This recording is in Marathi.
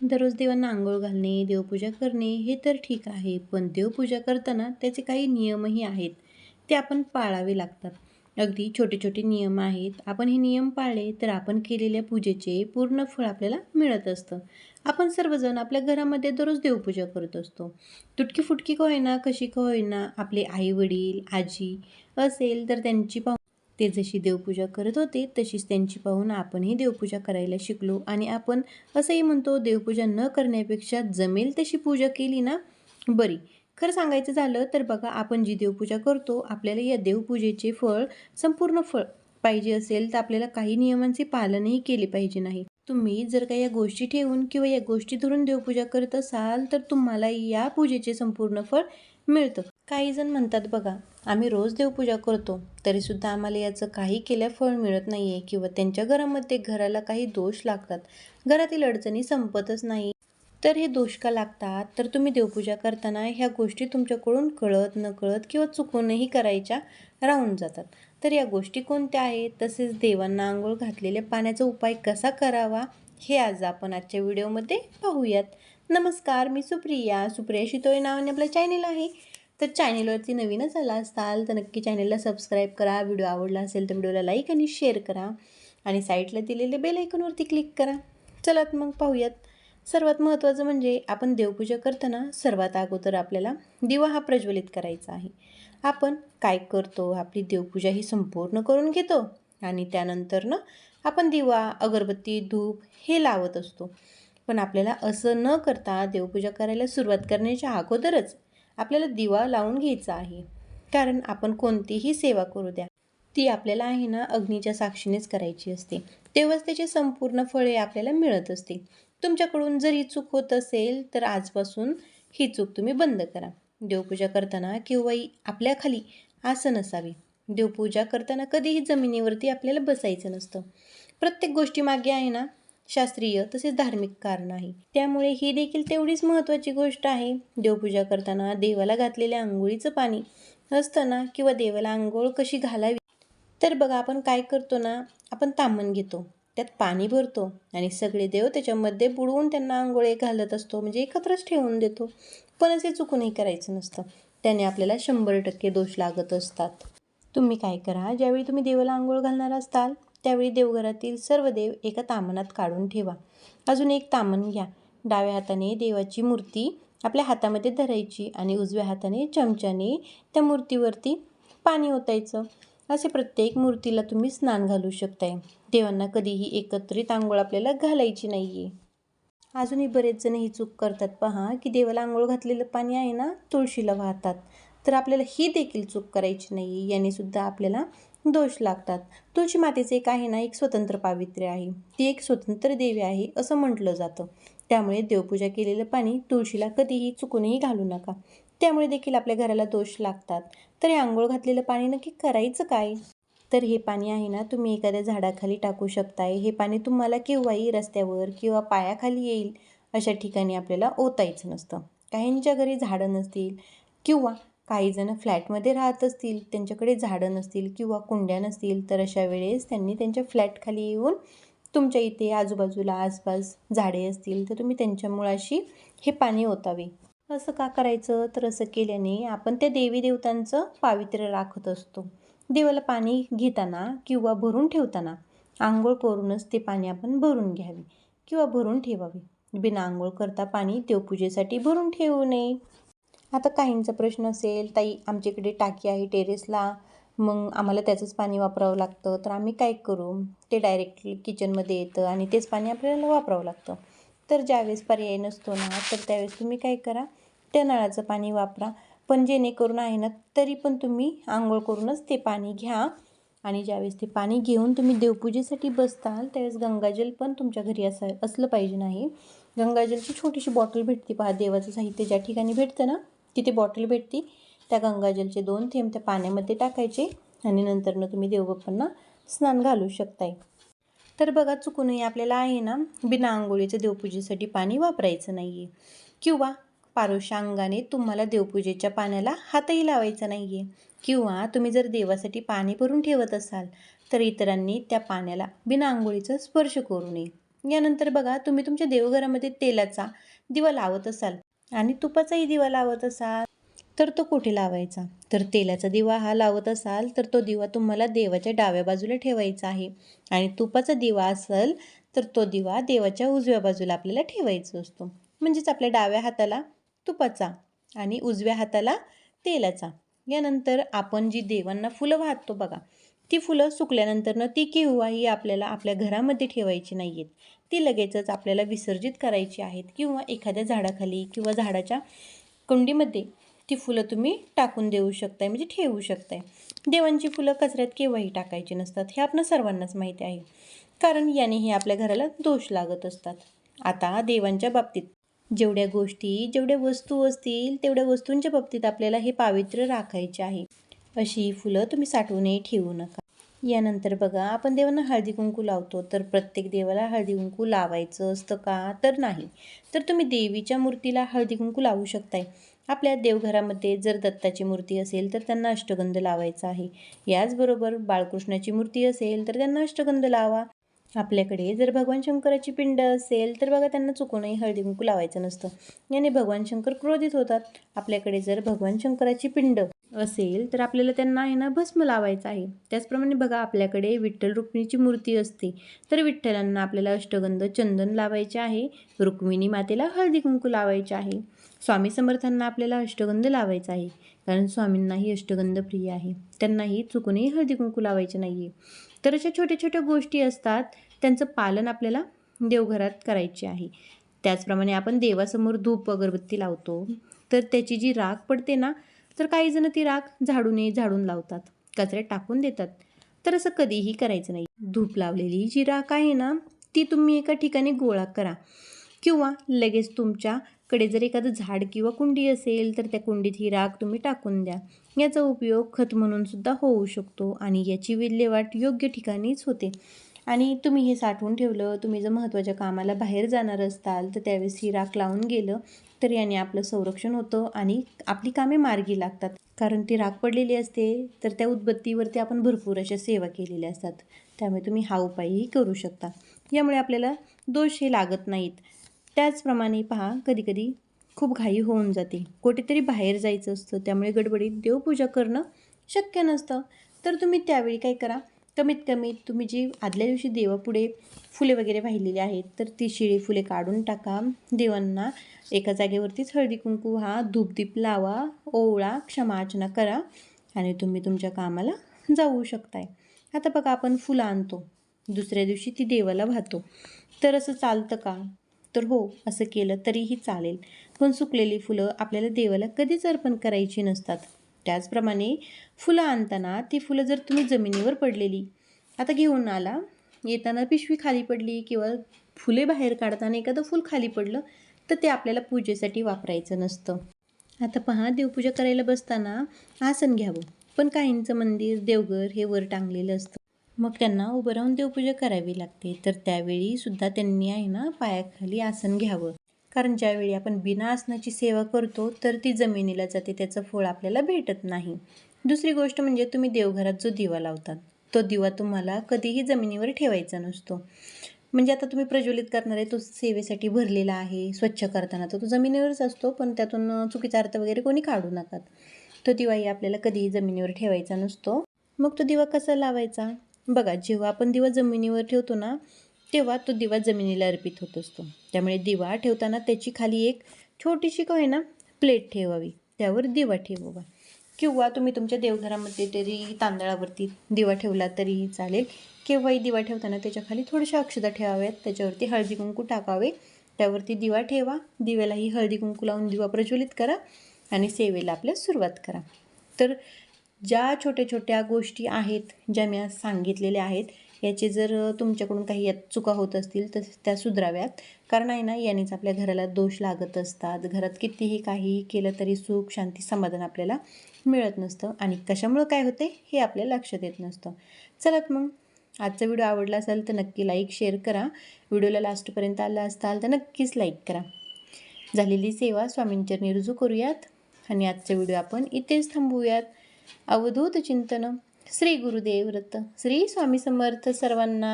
दररोज देवांना आंघोळ घालणे देवपूजा करणे हे तर ठीक आहे. पण देवपूजा करताना त्याचे काही नियमही आहेत. ते आपण पाळावे लागतात. अगदी छोटे छोटे नियम आहेत. आपण हे नियम पाळले तर आपण केलेल्या पूजेचे पूर्ण फळ आपल्याला मिळत असतं. आपण सर्वजण आपल्या घरामध्ये दररोज देवपूजा करत असतो. तुटकी फुटकी का होईना कशी का होईना आपले आई वडील आजी असेल तर त्यांची पाहू ते जशी देवपूजा करत होते तशीच त्यांची पाहून आपणही देवपूजा करायला शिकलो. आणि आपण असंही म्हणतो देवपूजा न करण्यापेक्षा जमेल तशी पूजा केली ना? बरी. खरं सांगायचं झालं तर बघा आपण जी देवपूजा करतो आपल्याला या देवपूजेचे फळ संपूर्ण फळ पाहिजे असेल तर आपल्याला काही नियमांचे पालनही केले पाहिजे नाही. तुम्ही जर का या गोष्टी ठेवून किंवा या गोष्टी धरून देवपूजा करत असाल तर तुम्हाला या पूजेचे संपूर्ण फळ मिळतं. काही जण म्हणतात बघा आम्ही रोज देवपूजा करतो तरीसुद्धा आम्हाला याचं काही केल्या फळ मिळत नाही आहे किंवा त्यांच्या घरामध्ये घराला काही दोष लागतात. घरातील अडचणी संपतच नाही. तर हे दोष का लागतात? तर तुम्ही देवपूजा करताना ह्या गोष्टी तुमच्याकडून कळत न कळत किंवा चुकूनही करायच्या राहून जातात. तर या गोष्टी कोणत्या आहेत? तसेच देवांना आंघोळ घातलेल्या पाण्याचा उपाय कसा करावा? हे आज आपण आजच्या व्हिडिओमध्ये पाहूयात. नमस्कार मी सुप्रिया. सुप्रिया शितोळे नावाने आपलं चॅनेल आहे. तर चॅनेलवरती नवीनच आला असाल तर नक्की चॅनेलला सबस्क्राईब करा. व्हिडिओ आवडला असेल तर व्हिडिओला लाईक आणि शेअर करा. आणि साईडला दिलेले बेल आयकॉनवरती क्लिक करा. चला मग पाहूयात. सर्वात महत्त्वाचं म्हणजे आपण देवपूजा करताना सर्वात अगोदर आपल्याला दिवा हा प्रज्वलित करायचा आहे. आपण काय करतो? आपली देवपूजा ही संपूर्ण करून घेतो आणि त्यानंतर ना आपण दिवा अगरबत्ती धूप हे लावत असतो. पण आपल्याला असं न करता देवपूजा करायला सुरुवात करण्याच्या अगोदरच आपल्याला दिवा लावून घ्यायचा आहे. कारण आपण कोणतीही सेवा करू द्या ती आपल्याला आहे ना अग्नीच्या साक्षीनेच करायची असते. तेव्हाच त्याचे संपूर्ण फळे आपल्याला मिळत असते. तुमच्याकडून जर ही चूक होत असेल तर आजपासून ही चूक तुम्ही बंद करा. देवपूजा करताना किंवा आपल्या खाली आसन असावे. देवपूजा करताना कधीही जमिनीवरती आपल्याला बसायचं नसतं. प्रत्येक गोष्टीमागे आहे ना शास्त्रीय तसेच धार्मिक कारण आहे. त्यामुळे ही देखील तेवढीच महत्त्वाची गोष्ट आहे. देवपूजा करताना देवाला घातलेल्या आंघोळीचं पाणी असताना किंवा देवाला आंघोळ कशी घालावी? तर बघा आपण काय करतो ना आपण तामण घेतो. त्यात पाणी भरतो आणि सगळे देव त्याच्यामध्ये बुडवून त्यांना आंघोळे घालत असतो म्हणजे एकत्रच ठेवून देतो. पण असे चुकूनही करायचं नसतं. त्याने आपल्याला शंभर टक्के दोष लागत असतात. तुम्ही काय करा ज्यावेळी तुम्ही देवाला आंघोळ घालणार असताल त्यावेळी देवघरातील सर्व देव एका तामणात काढून ठेवा. अजून एक तामण घ्या. डाव्या हाताने देवाची मूर्ती आपल्या हातामध्ये धरायची आणि उजव्या हाताने चमच्याने त्या मूर्तीवरती पाणी ओतायचं. असे प्रत्येक मूर्तीला तुम्ही स्नान घालू शकताय. देवांना कधीही एकत्रित आंघोळ आपल्याला घालायची नाही आहे अजूनही बरेच जण ही चूक करतात. पहा की देवाला आंघोळ घातलेलं पाणी आहे ना तुळशीला वाहतात. तर आपल्याला ही देखील चूक करायची नाही याने सुद्धा आपल्याला दोष लागतात. तुळशी मातेचे एक आहे ना एक स्वतंत्र पावित्र्य आहे. ती एक स्वतंत्र देवी आहे असं म्हटलं जातं. त्यामुळे देवपूजा केलेलं पाणी तुळशीला कधीही चुकूनही घालू नका. त्यामुळे देखील आपल्या घराला दोष लागतात. तर हे आंघोळ घातलेलं पाणी नक्की करायचं काय? तर हे पाणी आहे ना तुम्ही एखाद्या झाडाखाली टाकू शकताय. हे पाणी तुम्हाला केव्हाही रस्त्यावर किंवा पायाखाली येईल अशा ठिकाणी आपल्याला ओतायचं नसतं. काहींच्या घरी झाडं नसतील किंवा काहीजणं फ्लॅटमध्ये राहत असतील त्यांच्याकडे झाडं नसतील किंवा कुंड्या नसतील तर अशा वेळेस त्यांनी त्यांच्या फ्लॅटखाली येऊन तुमच्या इथे आजूबाजूला आसपास झाडे असतील तर तुम्ही त्यांच्या मुळाशी हे पाणी ओतावे. असं का करायचं? तर असं केल्याने आपण त्या देवी देवतांचं पावित्र्य राखत असतो. देवाला पाणी घेताना किंवा भरून ठेवताना आंघोळ करूनच ते पाणी आपण भरून घ्यावे किंवा भरून ठेवावे. बिना आंघोळ करता पाणी देवपूजेसाठी भरून ठेवू नये. आता काहींचा प्रश्न असेल ताई आमच्याकडे टाकी आहे टेरेसला मग आम्हाला त्याचंच पाणी वापरावं लागतं. तर आम्ही काय करू? ते डायरेक्टली किचनमध्ये येतं आणि तेच पाणी आपल्याला वापरावं लागतं. तर ज्यावेळेस पर्याय नसतो ना तर त्यावेळेस तुम्ही काय करा? त्या नळाचं पाणी वापरा. पण जेणेकरून आहे ना तरी पण तुम्ही आंघोळ करूनच ते पाणी घ्या. आणि ज्यावेळेस ते पाणी घेऊन तुम्ही देवपूजेसाठी बसताल त्यावेळेस गंगाजल पण तुमच्या घरी असा असलं पाहिजे नाही. गंगाजलची छोटीशी बॉटल भेटते पहा देवाचं साहित्य ज्या ठिकाणी भेटतं ना तिथे बॉटल भेटती त्या गंगाजलचे दोन थेंब त्या पाण्यामध्ये टाकायचे आणि नंतरनं तुम्ही देवबाप्पांना स्नान घालू शकताय. तर बघा चुकूनही आपल्याला आहे ना बिना आंघोळीचं देवपूजेसाठी पाणी वापरायचं नाही आहे किंवा पारोशा अंगाने तुम्हाला देवपूजेच्या पाण्याला हातही लावायचा नाही आहे किंवा तुम्ही जर देवासाठी पाणी भरून ठेवत असाल तर इतरांनी त्या पाण्याला बिना आंघोळीचा स्पर्श करू नये. यानंतर बघा तुम्ही तुमच्या देवघरामध्ये तेलाचा दिवा लावत असाल आणि तुपाचाही दिवा लावत असाल तर तो कुठे लावायचा? तर तेलाचा दिवा हा लावत असाल तर तो दिवा तुम्हाला देवाच्या डाव्या बाजूला ठेवायचा आहे. आणि तुपाचा दिवा असेल तर तो दिवा देवाच्या उजव्या बाजूला आपल्याला ठेवायचा असतो. म्हणजेच आपल्या डाव्या हाताला तुपाचा आणि उजव्या हाताला तेलाचा. यानंतर आपण जी देवांना फुलं वाहतो बघा ती फुलं सुकल्यानंतरनं ती केव्हा ही आपल्याला आपल्या घरामध्ये ठेवायची नाही आहेत ती लगेचच आपल्याला विसर्जित करायची आहेत किंवा एखाद्या झाडाखाली किंवा झाडाच्या कुंडीमध्ये ती फुलं तुम्ही टाकून देऊ शकताय म्हणजे ठेवू शकताय. देवांची फुलं कचऱ्यात केव्हाही टाकायची नसतात हे आपण सर्वांनाच माहिती आहे. कारण याने हे आपल्या घराला दोष लागत असतात. आता देवांच्या बाबतीत जेवढ्या गोष्टी जेवढ्या वस्तू असतील तेवढ्या वस्तूंच्या बाबतीत आपल्याला हे पावित्र्य राखायचे आहे. अशी फुलं तुम्ही साठवूनही ठेवू नका. यानंतर बघा आपण देवांना हळदी कुंकू लावतो तर प्रत्येक देवाला हळदी कुंकू लावायचं असतं का? तर नाही. तर तुम्ही देवीच्या मूर्तीला हळदी कुंकू लावू शकताय. आपल्या देवघरामध्ये जर दत्ताची मूर्ती असेल तर त्यांना अष्टगंध लावायचा आहे. याचबरोबर बाळकृष्णाची मूर्ती असेल तर त्यांना अष्टगंध लावा. आपल्याकडे जर भगवान शंकराची पिंड असेल तर बघा त्यांना चुकूनही हळदी कुंकू लावायचं नसतं. याने भगवान शंकर क्रोधित होतात. आपल्याकडे जर भगवान शंकराची पिंड असेल तर आपल्याला त्यांना आहे ना भस्म लावायचा आहे. त्याचप्रमाणे बघा आपल्याकडे विठ्ठल रुक्मिणीची मूर्ती असते. तर विठ्ठलांना आपल्याला अष्टगंध चंदन लावायचे आहे रुक्मिणी मातेला हळदी कुंकू लावायचे आहे. स्वामी समर्थांना आपल्याला अष्टगंध लावायचा आहे. कारण स्वामींनाही अष्टगंध प्रिय आहे. त्यांनाही चुकूनही हळदी कुंकू लावायचे नाही आहे तर अशा छोट्या छोट्या गोष्टी असतात. त्यांचं पालन आपल्याला देवघरात करायचे आहे. त्याचप्रमाणे आपण देवासमोर धूप अगरबत्ती लावतो. तर त्याची जी राख पडते ना तर काही जण ती राख झाडूने झाडून लावतात कचऱ्यात टाकून देतात. तर असं कधीही करायचं नाही. धूप लावलेली जी राख आहे ना ती तुम्ही एका ठिकाणी गोळा करा. किंवा लगेच तुमच्याकडे जर एखादं झाड किंवा कुंडी असेल तर त्या कुंडीत ही राख तुम्ही टाकून द्या. याचा उपयोग खत म्हणून सुद्धा होऊ शकतो आणि याची विल्हेवाट योग्य ठिकाणीच होते. आणि तुम्ही हे साठवून ठेवलं तुम्ही जर महत्त्वाच्या कामाला बाहेर जाणार असताल तर त्यावेळेस ही राख लावून गेलं तर याने आपलं संरक्षण होतं आणि आपली कामे मार्गी लागतात. कारण ती राख पडलेली असते तर त्या उदबत्तीवरती आपण भरपूर अशा सेवा केलेल्या असतात. त्यामुळे तुम्ही हा उपायही करू शकता. यामुळे आपल्याला दोष हे लागत नाहीत. त्याचप्रमाणे पहा कधीकधी खूप घाई होऊन जाते. कुठेतरी बाहेर जायचं असतं त्यामुळे गडबडीत देवपूजा करणं शक्य नसतं. तर तुम्ही त्यावेळी काय करा कमीत कमी तुम्ही जी आदल्या दिवशी देवापुढे फुले वगैरे वाहिलेली आहेत तर ती शिळी फुले काढून टाका. देवांना एका जागेवरतीच हळदी कुंकू हा धूपदीप लावा ओवळा क्षमार्चना करा आणि तुम्ही तुमच्या कामाला जाऊ शकताय. आता बघा आपण फुलं आणतो. दुसऱ्या दिवशी ती देवाला वाहतो. तर असं चालतं का? तर हो असं केलं तरीही चालेल. पण सुकलेली फुलं आपल्याला देवाला कधीच अर्पण करायची नसतात. त्याचप्रमाणे फुलं आणताना ती फुलं जर तुम्ही जमिनीवर पडलेली आता घेऊन आला येताना पिशवी खाली पडली किंवा फुले बाहेर काढताना एखादं फूल खाली पडलं तर ते आपल्याला पूजेसाठी वापरायचं नसतं. आता पहा देवपूजा करायला बसताना आसन घ्यावं पण काहींचं मंदिर देवघर हे वर टांगलेलं असतं. मग त्यांना उभं राहून देवपूजा करावी लागते तर त्यावेळी सुद्धा त्यांनी आहे ना पायाखाली आसन घ्यावं. कारण ज्यावेळी आपण बिना आसनाची सेवा करतो तर ती जमिनीला जाते त्याचं फळ आपल्याला भेटत नाही. दुसरी गोष्ट म्हणजे तुम्ही देवघरात जो दिवा लावतात तो दिवा तुम्हाला कधीही जमिनीवर ठेवायचा नसतो. म्हणजे आता तुम्ही प्रज्वलित करणार आहे तो सेवेसाठी भरलेला आहे स्वच्छ करताना तर तो जमिनीवरच असतो पण त्यातून चुकीचा अर्थ वगैरे कोणी काढू नका. तो दिवाही आपल्याला कधीही जमिनीवर ठेवायचा नसतो. मग तो दिवा कसा लावायचा? बघा जेव्हा आपण दिवा जमिनीवर ठेवतो ना तेव्हा तो दिवा जमिनीला अर्पित होत असतो. त्यामुळे दिवा ठेवताना त्याची खाली एक छोटीशी काय ना प्लेट ठेवावी. त्यावर दिवा ठेवावा. किंवा तुम्ही तुमच्या देवघरामध्ये तरी तांदळावरती दिवा ठेवला तरीही चालेल. केव्हाही दिवा ठेवताना त्याच्याखाली थोड्याशा अक्षता ठेवाव्यात. त्याच्यावरती हळदी कुंकू टाकावे. त्यावरती दिवा ठेवा. दिव्यालाही हळदी कुंकू लावून दिवा प्रज्वलित करा आणि सेवेला आपल्या सुरुवात करा. तर ज्या छोट्या छोट्या गोष्टी आहेत ज्या मी आज सांगितलेल्या आहेत याची जर तुमच्याकडून काही यात चुका होत असतील तर त्या सुधराव्यात. कारण आहे ना यानेच आपल्या घराला दोष लागत असतात. घरात कितीही काहीही केलं तरी सुख शांती समाधान आपल्याला मिळत नसतं. आणि कशामुळं काय होते हे आपल्या लक्षात येत नसतं. चलात मग आजचा व्हिडिओ आवडला असेल तर नक्की लाईक शेअर करा. व्हिडिओला लास्टपर्यंत आला असताल तर नक्कीच लाईक करा. झालेली सेवा स्वामींचरणी रुजू करूयात. आणि आजचा व्हिडिओ आपण इथेच थांबवूयात. अवधूत चिंतन. श्री गुरुदेव रत्त श्री स्वामी समर्थ सर्वांना